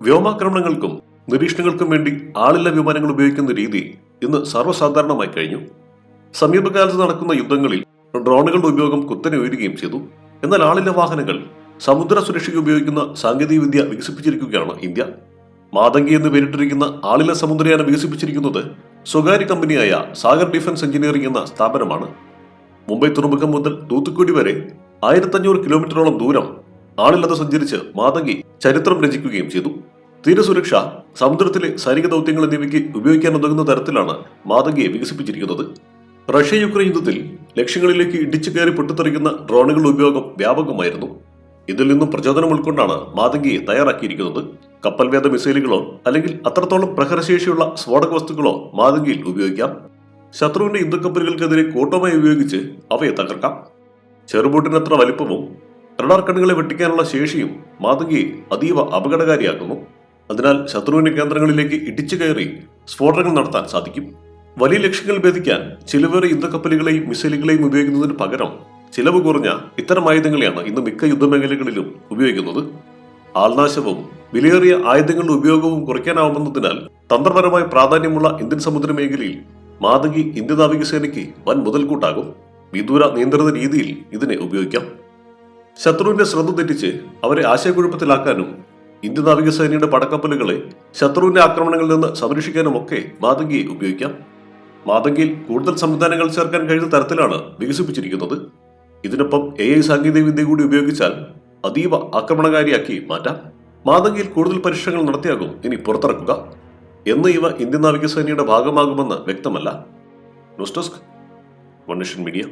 വ്യോമാക്രമണങ്ങൾക്കും നിരീക്ഷണങ്ങൾക്കും വേണ്ടി ആളില്ല വിമാനങ്ങൾ ഉപയോഗിക്കുന്ന രീതി ഇന്ന് സർവസാധാരണമായി കഴിഞ്ഞു. സമീപകാലത്ത് നടക്കുന്ന യുദ്ധങ്ങളിൽ ഡ്രോണുകളുടെ ഉപയോഗം കുത്തനെ ഉയരുകയും ചെയ്തു. എന്നാൽ ആളില്ല വാഹനങ്ങൾ സമുദ്ര സുരക്ഷയ്ക്ക് ഉപയോഗിക്കുന്ന സാങ്കേതികവിദ്യ വികസിപ്പിച്ചിരിക്കുകയാണ് ഇന്ത്യ. മാതങ്കി എന്ന് പേരിട്ടിരിക്കുന്ന ആളില്ല സമുദ്രയാനം വികസിപ്പിച്ചിരിക്കുന്നത് സ്വകാര്യ കമ്പനിയായ സാഗർ ഡിഫൻസ് എഞ്ചിനീയറിംഗ് എന്ന സ്ഥാപനമാണ്. മുംബൈ തുറമുഖം മുതൽ തൂത്തുക്കുടി വരെ ആയിരത്തഞ്ഞൂറ് കിലോമീറ്ററോളം ദൂരം ആളില്ലാതെ സഞ്ചരിച്ച് മാതങ്കി ചരിത്രം രചിക്കുകയും ചെയ്തു. തീരസുരക്ഷ സമുദ്രത്തിലെ സൈനിക ദൗത്യങ്ങൾ എന്നിവയ്ക്ക് ഉപയോഗിക്കാൻ ഉതകുന്ന തരത്തിലാണ് മാതങ്കിയെ വികസിപ്പിച്ചിരിക്കുന്നത്. റഷ്യ യുക്രൈൻ യുദ്ധത്തിൽ ലക്ഷ്യങ്ങളിലേക്ക് ഇടിച്ചു കയറി പൊട്ടിത്തെറിക്കുന്ന ഡ്രോണുകളുടെ ഉപയോഗം വ്യാപകമായിരുന്നു. ഇതിൽ നിന്നും പ്രചോദനം ഉൾക്കൊണ്ടാണ് മാതങ്കിയെ തയ്യാറാക്കിയിരിക്കുന്നത്. കപ്പൽ വേദ മിസൈലുകളോ അല്ലെങ്കിൽ അത്രത്തോളം പ്രഹരശേഷിയുള്ള സ്ഫോടക വസ്തുക്കളോ മാതങ്കിയിൽ ഉപയോഗിക്കാം. ശത്രുവിന്റെ യുദ്ധക്കപ്പലുകൾക്കെതിരെ കൂട്ടമായി ഉപയോഗിച്ച് അവയെ തകർക്കാം. ചെറുബോട്ടിനത്ര വലിപ്പവും റഡാർ കണ്ണുകളെ വെട്ടിക്കാനുള്ള ശേഷിയും മാതൃകയെ അതീവ അപകടകാരിയാക്കുന്നു. അതിനാൽ ശത്രുവിന്റെ കേന്ദ്രങ്ങളിലേക്ക് ഇടിച്ചു കയറി സ്ഫോടനങ്ങൾ നടത്താൻ സാധിക്കും. വലിയ ലക്ഷ്യങ്ങൾ ഭേദിക്കാൻ ചിലവേറെ യുദ്ധക്കപ്പലുകളെയും മിസൈലുകളെയും ഉപയോഗിക്കുന്നതിന് പകരം ചിലവ് കുറഞ്ഞ ഇത്തരം ആയുധങ്ങളെയാണ് ഇന്ന് മിക്ക യുദ്ധമേഖലകളിലും ഉപയോഗിക്കുന്നത്. ആൾനാശവും വിലയേറിയ ആയുധങ്ങളുടെ ഉപയോഗവും കുറയ്ക്കാനാവുന്നതിനാൽ തന്ത്രപരമായ പ്രാധാന്യമുള്ള ഇന്ത്യൻ സമുദ്ര മേഖലയിൽ മാതകി ഇന്ത്യൻ നാവികസേനയ്ക്ക് വൻ മുതൽക്കൂട്ടാകും. വിദൂര നിയന്ത്രിത രീതിയിൽ ഇതിനെ ഉപയോഗിക്കാം. ശത്രുവിന്റെ ശ്രദ്ധ തെറ്റിച്ച് അവരെ ആശയക്കുഴപ്പത്തിലാക്കാനും ഇന്ത്യൻ നാവികസേനയുടെ പടക്കപ്പലുകളെ ശത്രുവിന്റെ ആക്രമണങ്ങളിൽ നിന്ന് സംരക്ഷിക്കാനുമൊക്കെ മാതങ്കിയെ ഉപയോഗിക്കാം. മാതങ്കിയിൽ കൂടുതൽ സംവിധാനങ്ങൾ ചേർക്കാൻ കഴിയുന്ന തരത്തിലാണ് വികസിപ്പിച്ചിരിക്കുന്നത്. ഇതിനൊപ്പം എ ഐ സാങ്കേതികവിദ്യ കൂടി ഉപയോഗിച്ചാൽ അതീവ ആക്രമണകാരിയാക്കി മാറ്റാം. മാതങ്കിയിൽ കൂടുതൽ പരീക്ഷണങ്ങൾ നടത്തിയാകും ഇനി പുറത്തിറക്കുക. എന്ന് ഇവ ഇന്ത്യൻ നാവികസേനയുടെ ഭാഗമാകുമെന്ന് വ്യക്തമല്ല. News desk media.